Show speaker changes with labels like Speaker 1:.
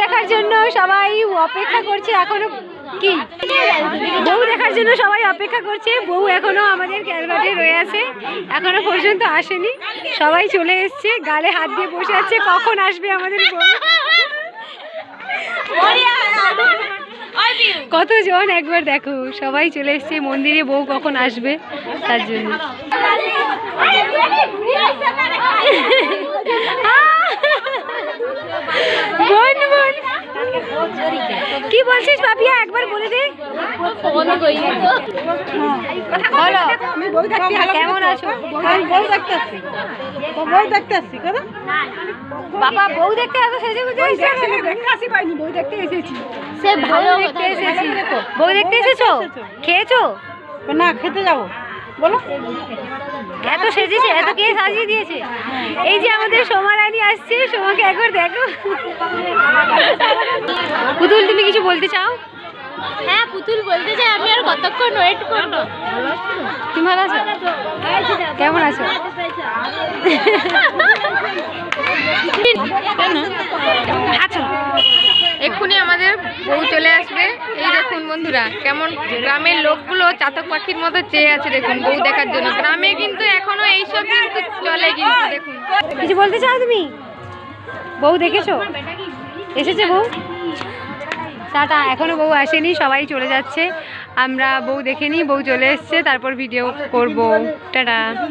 Speaker 1: দেখার জন্য সবাই অপেক্ষা করছে এখনও কি? বউ দেখার জন্য সবাই অপেক্ষা করছে, বউ এখনও আমাদের ক্যালকাটে রয়ে আছে, এখনও পর্যন্ত আসেনি, সবাই চলে এসছে, গালে হাত দিয়ে বসে আছে, কখন আসবে আমাদের বউ? কতজন? একবার দেখো, সবাই চলে এসছে, মন্দিরে বউ কখন আসবে, তার জন্য। বলছিস বাপিয়া একবার বলে দে। বলো। কেমন আছো?
Speaker 2: বউ দেখতে আসছি বই দেখতে আসছি কেন?
Speaker 1: বাবা বউ দেখতে এত সেজে বুঝে
Speaker 2: দেখতে আসি পাইনি বই দেখতে এসেছি।
Speaker 1: সে ভালো দেখতে এসেছি? বউ দেখতে এসেছ। খেয়েছো?
Speaker 2: না খেতে যাব। বলো।
Speaker 1: এত সেজেছে এত কে সাজিয়ে দিয়েছে? এই যে আমাদের সোমা রানী আসছে সোমাকে একবার দেখো। পুতুল তুমি কিছু বলতে চাও?
Speaker 3: হ্যাঁ পুতুল বলতে চাই আমি আর কতক্ষণ ওয়েট করব?
Speaker 1: তুমি ভালো আছো? কেমন আছো? আছো
Speaker 4: এক্ষুনি আমাদের বউ চলে আসবে এই দেখুন বন্ধুরা, কেমন গ্রামের লোকগুলো চাতক পাখির মতো চেয়ে আছে দেখুন, বউ দেখার জন্য। গ্রামে কিন্তু এখনও এইসব কিন্তু চলে কিন্তু, দেখুন।
Speaker 1: কিছু বলতে চাও তুমি? বউ দেখেছ? এসেছে বউ? টাটা, এখনও বউ আসেনি, সবাই চলে যাচ্ছে। আমরা বউ দেখে নিই, বউ চলে এসছে, তারপর ভিডিও করব। টাটা।